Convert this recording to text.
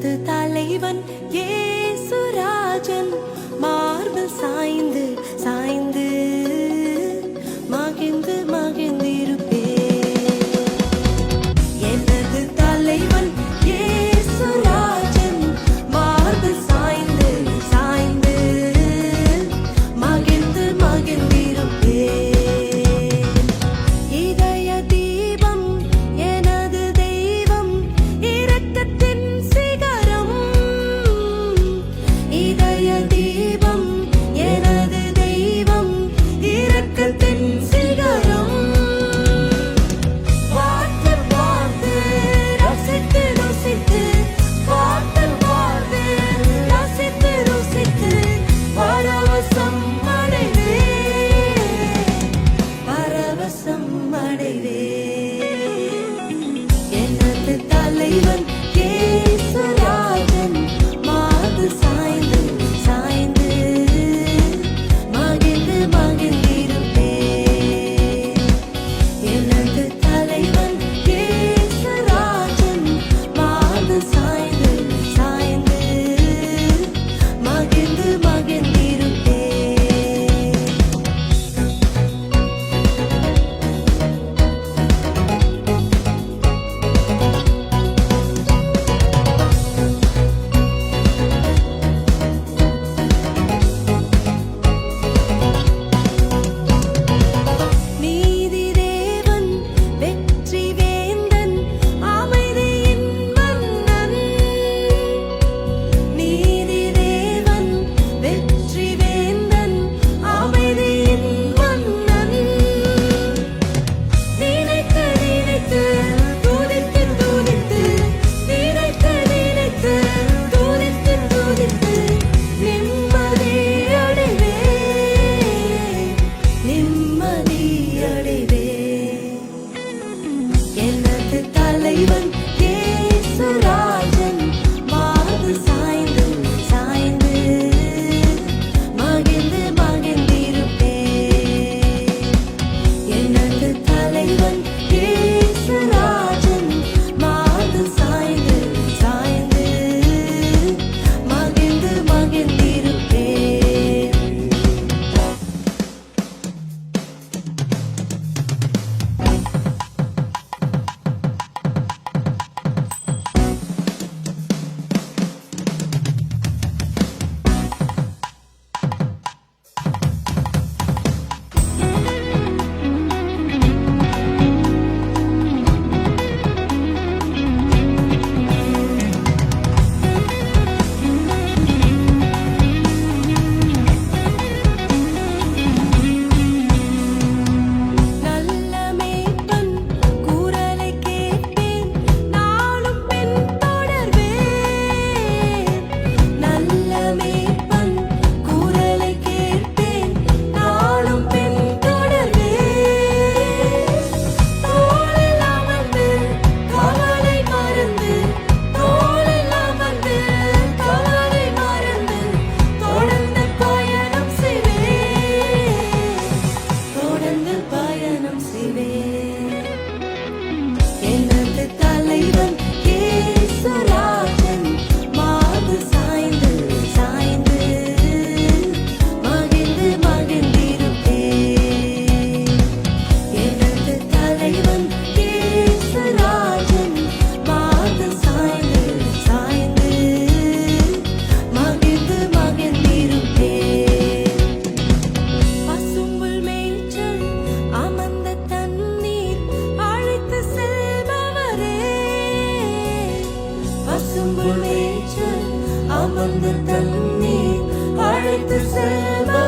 எனது தலைவன் ஏசுராஜன் மார்பில் சாய்ந்து சாய்ந்து. அமர்ந்து தண்ணீர் அழைத்து செல்வா